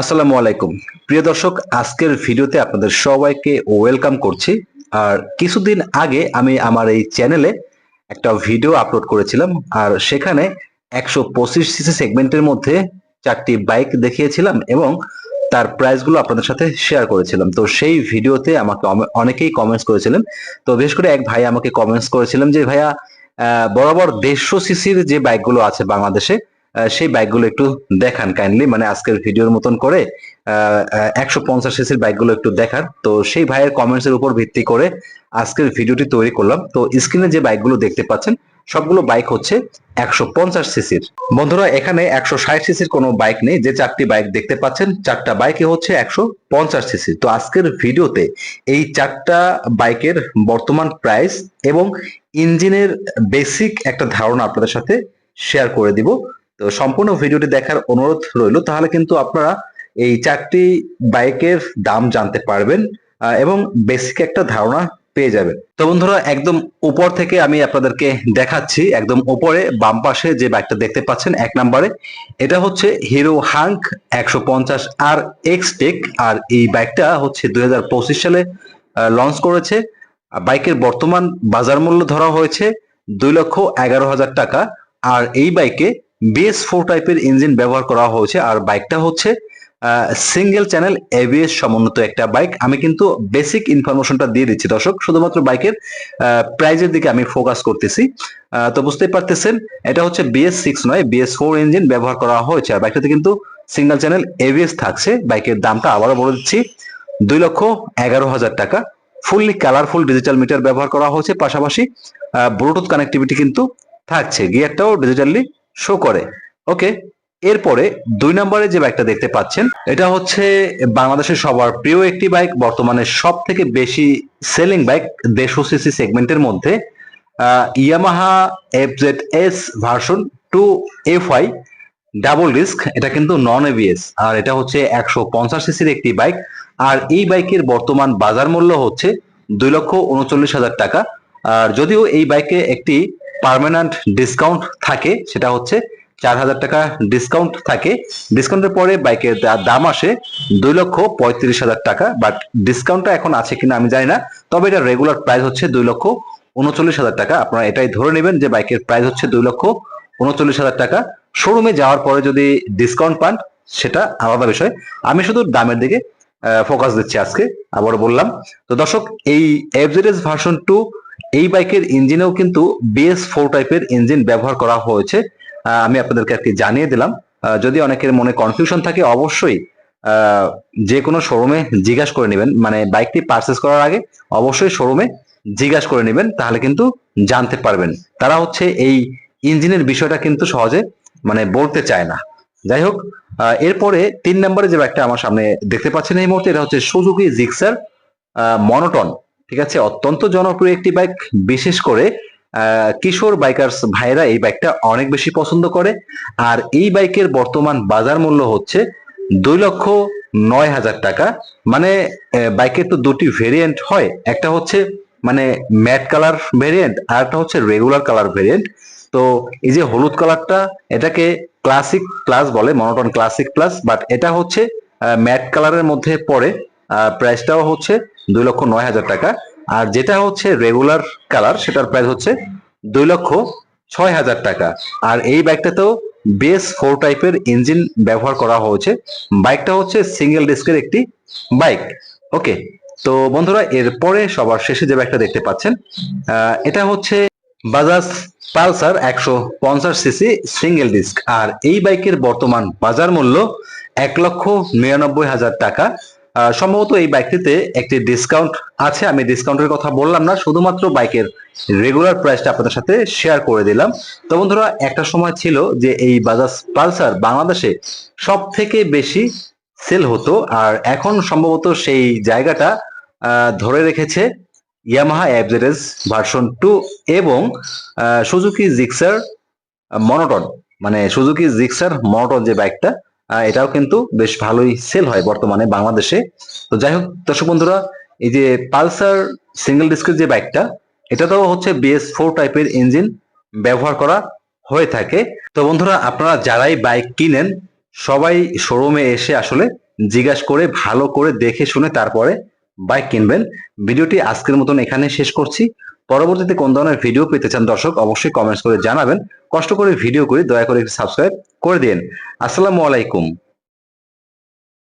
আসসালামু আলাইকুম। প্রিয় দর্শক, আজকের ভিডিওতে আপনাদের সবাইকে ওয়েলকাম করছি। আর কিছুদিন আগে আমি আমার এই চ্যানেলে একটা ভিডিও আপলোড করেছিলাম, আর সেখানে একশো পঁচিশ সিসি সেগমেন্টের মধ্যে চারটি বাইক দেখিয়েছিলাম এবং তার প্রাইসগুলো আপনাদের সাথে শেয়ার করেছিলাম। তো সেই ভিডিওতে আমাকে অনেকেই কমেন্টস করেছিলেন। তো বিশেষ করে এক ভাই আমাকে কমেন্টস করেছিলেন যে, ভাইয়া বরাবর দেড়শো সিসির যে বাইকগুলো আছে বাংলাদেশে সেই বাইকগুলো একটু দেখান কাইন্ডলি মানে আজকের ভিডিওর মতন করে একশো পঞ্চাশ সিসির বাইকগুলো একটু দেখার তো সেই ভাইয়ের কমেন্টস এর উপর ভিত্তি করে আজকের ভিডিওটি তৈরি করলাম। তো স্ক্রিনে যে বাইকগুলো দেখতে পাচ্ছেন, সবগুলো বাইক হচ্ছে একশো পঞ্চাশ সিসির বন্ধুরা, এখানে একশো ষাট সিসির কোনো বাইক নেই। যে চারটি বাইক দেখতে পাচ্ছেন, চারটা বাইকে হচ্ছে একশো পঞ্চাশ সিসি তো আজকের ভিডিওতে এই চারটা বাইকের বর্তমান প্রাইস এবং ইঞ্জিনের বেসিক একটা ধারণা আপনাদের সাথে শেয়ার করে দিব। তো সম্পূর্ণ ভিডিওটি দেখার অনুরোধ রইল, তাহলে কিন্তু আপনারা এই চারটি বাইকের দাম জানতে পারবেন এবং বেসিক একটা ধারণা পেয়ে যাবেন। তো বন্ধুরা, একদম উপর থেকে আমি আপনাদেরকে দেখাচ্ছি, একদম উপরে, বাম পাশে যে বাইকটা দেখতে পাচ্ছেন, এক নম্বরে, এটা হচ্ছে হিরো হাঙ্ক একশো পঞ্চাশ আর এক্স টেক, আর এই বাইকটা হচ্ছে দুই হাজার পঁচিশ সালে লঞ্চ করেছে। বাইকের বর্তমান বাজার মূল্য ধরা হয়েছে দুই লক্ষ এগারো হাজার টাকা, আর এই বাইকে বিএস ফোর টাইপের ইঞ্জিন ব্যবহার করা হয়েছে। আর বাইকটা হচ্ছে সিঙ্গেল চ্যানেল এবিএস সমন্বিত একটা বাইক আমি কিন্তু বেসিক ইনফরমেশনটা দিয়ে দিচ্ছি দর্শক। শুধুমাত্র বাইকের প্রাইজের দিকে আমি ফোকাস করতেছি। তো বুঝতেই পারতেছেন, এটা হচ্ছে বিএস সিক্স নয় বিএস ফোর ইঞ্জিন ব্যবহার করা হয়েছে। আর বাইকটাতে কিন্তু সিঙ্গেল চ্যানেল এবিএস থাকছে। বাইকের দামটা আবারও বলে দিচ্ছি, দুই লক্ষ এগারো হাজার টাকা। ফুললি কালারফুল ডিজিটাল মিটার ব্যবহার করা হয়েছে। পাশাপাশি ব্লুটুথ কানেক্টিভিটি কিন্তু থাকছে। গিয়ারটাও ডিজিটালি শো করে। ওকে এরপরে দুই নম্বরে যে বাইকটা দেখতে পাচ্ছেন, এটা হচ্ছে বাংলাদেশের সবার প্রিয় একটি বাইক বর্তমানে সব থেকে বেশি সেলিং বাইক দেড়শো সিসি সেগমেন্টের মধ্যে Yamaha F Z S version two F I double disc এটা কিন্তু নন এবিএস আর এটা হচ্ছে একশো পঞ্চাশ সিসির একটি বাইক আর এই বাইকের বর্তমান বাজার মূল্য হচ্ছে দুই লক্ষ উনচল্লিশ হাজার টাকা, আর যদিও এই বাইকে একটি পার্মানেন্ট ডিসকাউন্ট থাকে, সেটা হচ্ছে চার হাজার টাকা ডিসকাউন্ট থাকে। ডিসকাউন্টের পরে বাইকের দাম আসে দুই লক্ষ পঁয়ত্রিশ হাজার টাকা বাট ডিসকাউন্টটা এখন আছে কিনা আমি জানি না। তবে এটা রেগুলার প্রাইস হচ্ছে দুই লক্ষ উনচল্লিশ হাজার টাকা। আপনারা এটাই ধরে নেবেন যে বাইকের প্রাইস হচ্ছে দুই লক্ষ উনচল্লিশ হাজার টাকা। শোরুমে যাওয়ার পরে যদি ডিসকাউন্ট পান, সেটা আলাদা বিষয়। আমি শুধু দামের দিকে ফোকাস দিচ্ছি আজকে, আবারও বললাম। তো দর্শক, এই এফজেডএস ভার্সন টু এই বাইকের ইঞ্জিনেও কিন্তু বিএস ফোর টাইপের ইঞ্জিন ব্যবহার করা হয়েছে। আমি আপনাদেরকে আর কি জানিয়ে দিলাম। যদি অনেকের মনে কনফিউশন থাকে, অবশ্যই যে কোনো শোরুমে জিজ্ঞাসা করে নেবেন। মানে বাইকটি পারচেস করার আগে অবশ্যই শোরুমে জিজ্ঞাসা করে নেবেন, তাহলে কিন্তু জানতে পারবেন। তারা হচ্ছে এই ইঞ্জিনের বিষয়টা কিন্তু সহজে মানে বলতে চায় না। যাই হোক এরপরে তিন নম্বরে যে বাইকটা আমার সামনে দেখতে পাচ্ছেন এই মুহূর্তে, এটা হচ্ছে সুজুকি জিক্সার মনোটন ঠিক আছে? অত্যন্ত জনপ্রিয় একটি বাইক বিশেষ করে কিশোর বাইকার্স ভাইরা এই বাইকটা অনেক বেশি পছন্দ করে। আর এই বাইকের বর্তমান বাজার মূল্য হচ্ছে দুই লক্ষ নয় হাজার টাকা। মানে বাইকের তো দুটি ভেরিয়েন্ট হয়। একটা হচ্ছে মানে ম্যাট কালার ভেরিয়েন্ট আর একটা হচ্ছে রেগুলার কালার ভেরিয়েন্ট তো এই যে হলুদ কালারটা এটাকে ক্লাসিক প্লাস বলে মনোটন ক্লাসিক প্লাস বাট এটা হচ্ছে ম্যাট কালারের মধ্যে পড়ে। প্রাইসটাও হচ্ছে দুই লক্ষ নয় হাজার টাকা। আর যেটা হচ্ছে রেগুলার কালার সেটার প্রাইস হচ্ছে দুই লক্ষ ছয় হাজার টাকা। আর এই বাইকটাতেও বেস ফোর টাইপের ইঞ্জিন ব্যবহার করা হয়েছে। বাইকটা হচ্ছে সিঙ্গেল ডিস্কের একটি বাইক ওকে তো বন্ধুরা, এরপরে সবার শেষে যে বাইকটা দেখতে পাচ্ছেন এটা হচ্ছে বাজাজ পালসার একশো পঞ্চাশ সিসি সিঙ্গেল ডিস্ক আর এই বাইকের বর্তমান বাজার মূল্য এক লক্ষ নিরানব্বই হাজার টাকা। সম্ভবত এই বাইকটিতে একটি ডিসকাউন্ট আছে। আমি ডিসকাউন্টের কথা বললাম না, শুধুমাত্র বাইকের রেগুলার প্রাইসটা আপনাদের সাথে শেয়ার করে দিলাম। তো বন্ধুরা, একটা সময় ছিল যে এই বাজাজ পালসার বাংলাদেশে সব থেকে বেশি সেল হতো, আর এখন সম্ভবত সেই জায়গাটা ধরে রেখেছে ইয়ামাহা অ্যাবজেরেস ভার্সন টু এবং সুজুকি জিক্সার মনোটন মানে সুজুকি জিক্সার মনোটন যে বাইকটা এটাও কিন্তু বেশ ভালোই সেল হয় বর্তমানে বাংলাদেশে। তো যাই হোক, দর্শক বন্ধুরা, এই যে পালসার সিঙ্গেল ডিস্কের যে বাইকটা এটাতেও হচ্ছে বিএস ফোর টাইপের ইঞ্জিন ব্যবহার করা হয়ে থাকে। তো বন্ধুরা, আপনারা যারাই বাইক কিনেন, সবাই শোরুমে এসে আসলে জিজ্ঞাসা করে, ভালো করে দেখে শুনে তারপরে বাইক কিনবেন। ভিডিওটি আজকের মতন এখানে শেষ করছি। পরবর্তীতে কোন ধরনের ভিডিও পেতে চান দর্শক, অবশ্যই কমেন্টস করে জানাবেন। কষ্ট করে ভিডিও করে, দয়া করে সাবস্ক্রাইব করে দিন। আসসালামু আলাইকুম।